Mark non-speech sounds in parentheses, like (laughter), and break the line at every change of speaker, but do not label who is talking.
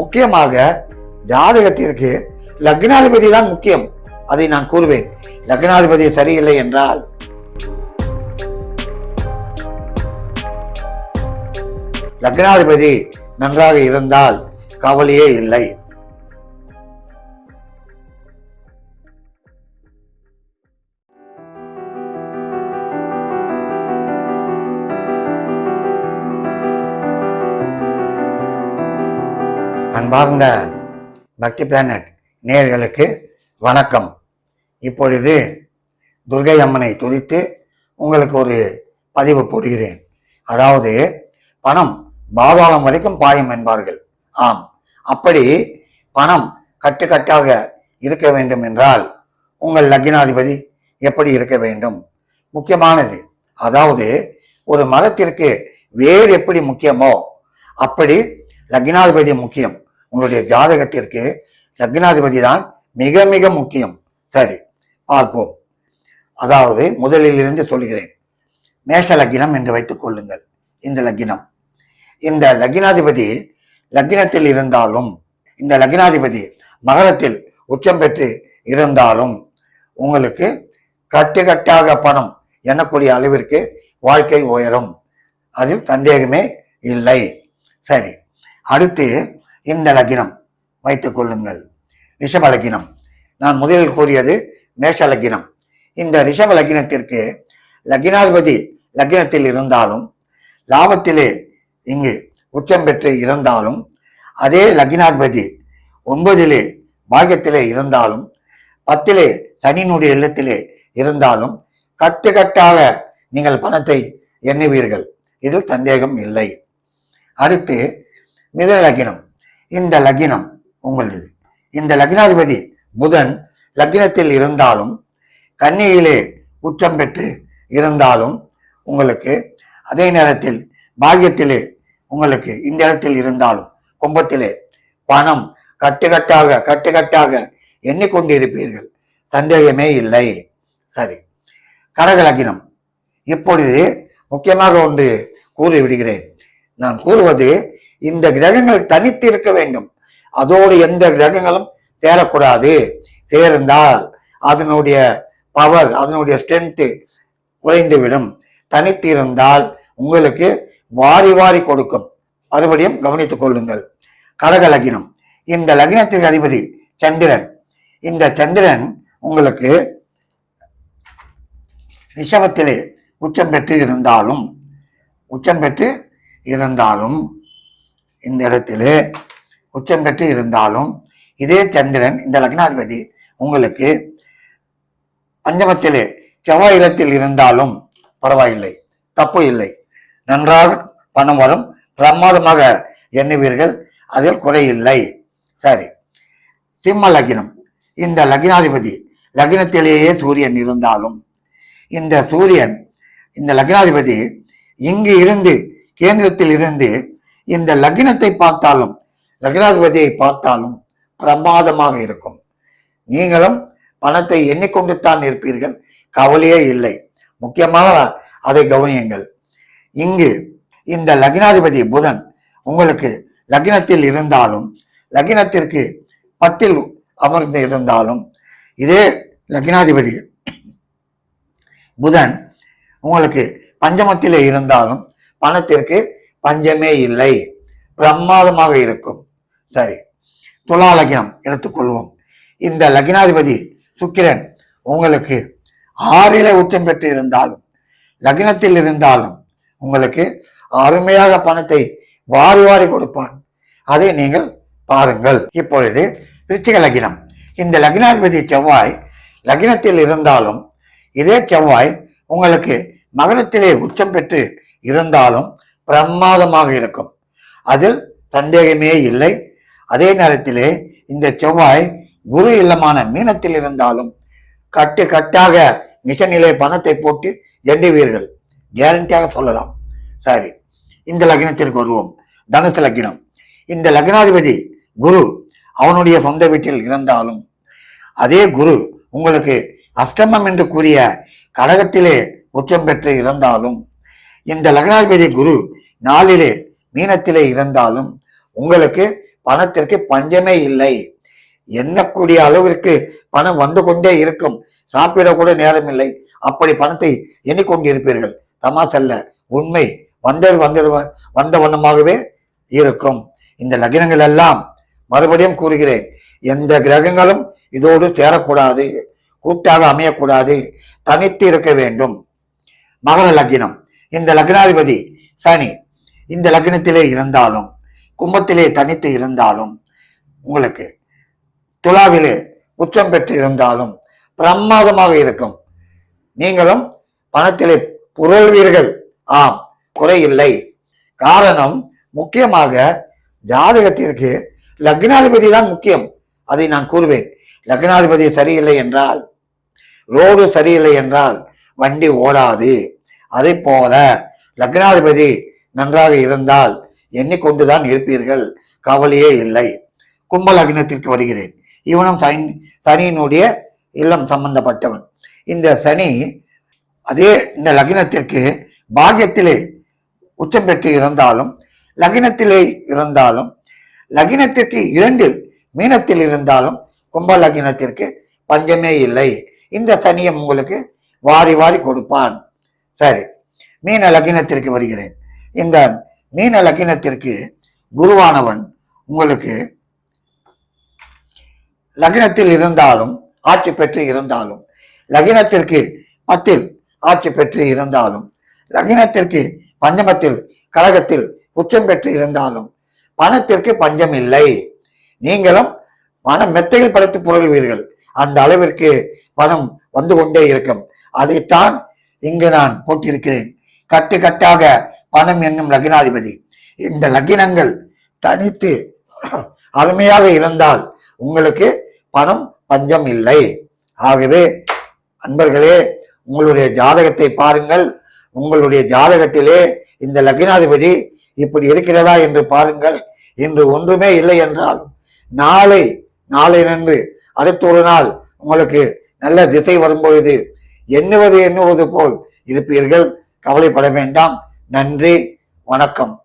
முக்கியமாக ஜாதகத்திற்கு லக்னாதிபதி தான் முக்கியம். அதை நான் கூறுவேன். லக்னாதிபதி சரியில்லை என்றால்? லக்னாதிபதி நன்றாக இருந்தால் கவலையே இல்லை. அன்பார்ந்த பக்தி பிளானட் நேர்களுக்கு வணக்கம். இப்பொழுது துர்கை அம்மனை துதித்து உங்களுக்கு ஒரு பதிவு போடுகிறேன். அதாவது பணம் பாதாளம் வரைக்கும் பாயும் என்பார்கள். ஆம் அப்படி பணம் கட்டுக்கட்டாக இருக்க வேண்டும் என்றால் உங்கள் லக்னாதிபதி எப்படி இருக்க வேண்டும்? முக்கியமானது அதாவது ஒரு மரத்திற்கு வேர் எப்படி முக்கியமோ அப்படி லக்னாதிபதி முக்கியம். உங்களுடைய ஜாதகத்திற்கு லக்னாதிபதி தான் மிக மிக முக்கியம். சரி பார்ப்போம். அதாவது முதலில் இருந்து சொல்கிறேன். மேஷ லக்கினம் என்று வைத்துக் கொள்ளுங்கள். இந்த லக்கினம் இந்த லக்னாதிபதி லக்னத்தில் இருந்தாலும் இந்த லக்னாதிபதி மகரத்தில் உச்சம் பெற்று இருந்தாலும் உங்களுக்கு கட்டுக்கட்டாக பணம் எண்ணக்கூடிய அளவிற்கு வாழ்க்கை உயரும். அதில் சந்தேகமே இல்லை. சரி அடுத்து இந்த லக்கினம் வைத்துக் கொள்ளுங்கள். ரிஷப லக்கினம். நான் முதலில் கூறியது மேஷ லக்கினம். இந்த ரிஷப லக்கினத்திற்கு லக்கினாதிபதி லக்கினத்தில் இருந்தாலும் லாபத்திலே இங்கு உச்சம் பெற்று இருந்தாலும் அதே லக்னாதிபதி ஒன்பதிலே பாகியத்திலே இருந்தாலும் பத்திலே சனியினுடைய இல்லத்திலே இருந்தாலும் கட்டுக்கட்டாக நீங்கள் பணத்தை எண்ணுவீர்கள். இதில் சந்தேகம் இல்லை. அடுத்து மிதலக்கினம் இந்த லக்கினம் உங்களது. இந்த லக்னாதிபதி புதன் லக்கினத்தில் இருந்தாலும் கன்னியிலே உச்சம் பெற்று இருந்தாலும் உங்களுக்கு அதே நேரத்தில் பாக்கியத்திலே உங்களுக்கு இந்த இடத்தில் இருந்தாலும் கும்பத்திலே பணம் கட்டுக்கட்டாக கட்டுக்கட்டாக எண்ணிக்கொண்டிருப்பீர்கள். சந்தேகமே இல்லை. சரி. கடக லக்கினம் இப்பொழுது முக்கியமாக ஒன்று கூறிவிடுகிறேன். நான் கூறுவது இந்த கிரகங்கள் தனித்து இருக்க வேண்டும். அதோடு எந்த கிரகங்களும் தேரக்கூடாது தேர்ந்தால் அதனுடைய பவர் அதனுடைய ஸ்ட்ரென்த்து குறைந்துவிடும். தனித்து இருந்தால் உங்களுக்கு வாரி வாரி கொடுக்கும். மறுபடியும் கவனித்துக் கொள்ளுங்கள். கடக லக்னம். இந்த லக்னத்தின் அதிபதி சந்திரன். இந்த சந்திரன் உங்களுக்கு ரிஷபத்திலே உச்சம் பெற்று இருந்தாலும் உச்சம் பெற்று இருந்தாலும் இந்த இடத்திலே உச்சம் பெற்று இருந்தாலும் இதே சந்திரன் இந்த லக்னாதிபதி உங்களுக்கு பஞ்சமத்திலே செவ்வாய் இடத்தில் இருந்தாலும் பரவாயில்லை தப்பு இல்லை. நன்றாக பணம் வரும் பிரமாதமாக எண்ணுவீர்கள் அதில் குறையில்லை சரி. சிம்ம லக்னம். இந்த லக்னாதிபதி லக்னத்திலேயே சூரியன் இருந்தாலும் இந்த சூரியன் இந்த லக்னாதிபதி இங்கு இருந்து கேந்திரத்தில் இருந்து இந்த லக்னத்தை பார்த்தாலும் லக்னாதிபதியை பார்த்தாலும் பிரமாதமாக இருக்கும். நீங்களும் பணத்தை எண்ணிக்கொண்டு தான் இருப்பீர்கள். கவலையே இல்லை. முக்கியமாக அதை கவனியுங்கள். இங்கு இந்த லக்னாதிபதி புதன் உங்களுக்கு லக்னத்தில் இருந்தாலும் லக்னத்திற்கு பத்தில் அமர்ந்து இருந்தாலும் இதே லக்னாதிபதி புதன் உங்களுக்கு பஞ்சமத்திலே இருந்தாலும் பணத்திற்கு பஞ்சமே இல்லை. பிரமாதமாக இருக்கும். சரி. துலா லக்னம் எடுத்துக்கொள்வோம். இந்த லக்னாதிபதி சுக்கிரன் உங்களுக்கு ஆறில உச்சம் பெற்று இருந்தாலும் லக்னத்தில் இருந்தாலும் உங்களுக்கு அருமையாக பணத்தை வாரி வாரி கொடுப்பான். அதை நீங்கள் பாருங்கள். இப்பொழுது விருச்சிக லக்னம். இந்த லக்னாதிபதி செவ்வாய் லக்னத்தில் இருந்தாலும் இதே செவ்வாய் உங்களுக்கு மகரத்திலே உச்சம் பெற்று இருந்தாலும் பிரமாதமாக இருக்கும். அதில் சந்தேகமே இல்லை. அதே நேரத்திலே இந்த செவ்வாய் குரு இல்லமான மீனத்தில் இருந்தாலும் கட்டு கட்டாக மிஷனிலே பணத்தை போட்டு எண்ணுவீர்கள். கேரண்டியாக சொல்லலாம். சரி இந்த லக்னத்திற்கு வருவோம். தனுசு லக்னம். இந்த லக்னாதிபதி குரு அவனுடைய சொந்த வீட்டில் இருந்தாலும் அதே குரு உங்களுக்கு அஷ்டமம் என்று கூறிய கடகத்திலே உச்சம் பெற்று இருந்தாலும் இந்த லக்னாதிபதி குரு நாளிலே மீனத்திலே இருந்தாலும் உங்களுக்கு பணத்திற்கு பஞ்சமே இல்லை. எண்ணக்கூடிய அளவிற்கு பணம் வந்து கொண்டே இருக்கும். சாப்பிட கூட நேரம் இல்லை. அப்படி பணத்தை எண்ணிக்கொண்டிருப்பீர்கள். தமாசல்ல உண்மை வந்தது வந்தது வ- வந்த வண்ணமாகவே இருக்கும். இந்த லக்னங்கள் எல்லாம் மறுபடியும் கூறுகிறேன். எந்த கிரகங்களும் இதோடு சேரக்கூடாது. கூட்டாக அமையக்கூடாது. தனித்து இருக்க வேண்டும். மகர லக்னம். இந்த லக்னாதிபதி சனி இந்த லக்னத்திலே இருந்தாலும் கும்பத்திலே தனித்து இருந்தாலும் உங்களுக்கு துலாவிலே உச்சம் பெற்று இருந்தாலும் பிரமாதமாக இருக்கும். நீங்களும் பணத்திலே புரள்வீர்கள். ஆம் குறையில்லை. காரணம் முக்கியமாக ஜாதகத்திற்கு லக்னாதிபதி தான் முக்கியம். அதை நான் கூறுவேன். லக்னாதிபதி சரியில்லை என்றால் ரோடு சரியில்லை என்றால் வண்டி ஓடாது. அதே போல லக்னாதிபதி நன்றாக இருந்தால் எண்ணிக்கொண்டுதான் இருப்பீர்கள். கவலையே இல்லை. கும்ப லக்னத்திற்கு வருகிறேன். இவனும் சனி சனியினுடைய இல்லம் சம்பந்தப்பட்டவன். இந்த சனி அதே இந்த லக்னத்திற்கு பாக்கியத்திலே உச்சம் பெற்று இருந்தாலும் லக்னத்திலே இருந்தாலும் லக்னத்திற்கு இரண்டு மீனத்தில் இருந்தாலும் கும்ப லக்னத்திற்கு பஞ்சமே இல்லை. இந்த சனியம் உங்களுக்கு வாரி வாரி கொடுப்பான். சரி மீன லக்கினத்திற்கு வருகிறேன். இந்த மீன லக்கினத்திற்கு குருவானவன் உங்களுக்கு லக்னத்தில் இருந்தாலும் ஆட்சி பெற்று இருந்தாலும் லக்னத்திற்கு பத்தில் ஆட்சி பெற்று இருந்தாலும் லக்னத்திற்கு பஞ்சமத்தில் கழகத்தில் உச்சம் பெற்று இருந்தாலும் பணத்திற்கு பஞ்சம் இல்லை. நீங்களும் பணம் மெத்தையில் படைத்து புரள்வீர்கள். அந்த அளவிற்கு பணம் வந்து கொண்டே இருக்கும். அதைத்தான் இங்கு நான் போட்டிருக்கிறேன். கட்டு கட்டாக பணம் என்னும் லக்னாதிபதி. இந்த லக்னங்கள் தனித்து (clears throat) அருமையாக இருந்தால் உங்களுக்கு பணம் பஞ்சம் இல்லை. ஆகவே அன்பர்களே உங்களுடைய ஜாதகத்தை பாருங்கள். உங்களுடைய ஜாதகத்திலே இந்த லக்னாதிபதி இப்படி இருக்கிறதா என்று பாருங்கள். இன்று ஒன்றுமே இல்லை என்றால் நாளை நாளை நன்று அடுத்த ஒரு நாள் உங்களுக்கு நல்ல திசை வரும்பொழுது எண்ணுவது எண்ணுவது போல் இருப்பீர்கள். கவலைப்பட வேண்டாம். நன்றி. வணக்கம்.